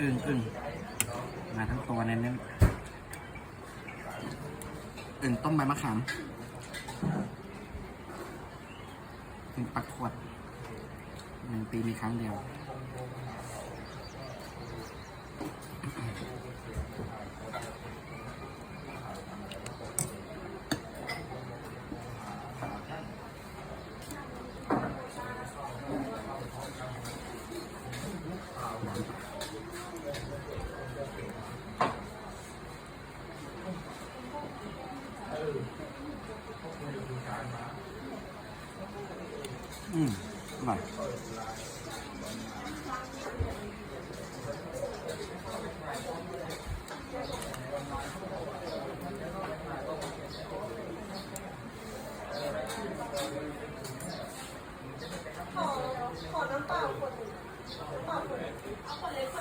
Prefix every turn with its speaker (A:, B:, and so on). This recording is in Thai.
A: อึ่งอึ่งมาทั้งตัวเน้นๆอึ่งต้มใบมะขามอึ่งปักขวดหนึ่งปีมีครั้งเดียว อืมอร่อย
B: ขอน้ำเปล่าคน้ำเปล่าคน
C: เอาคนเล็ก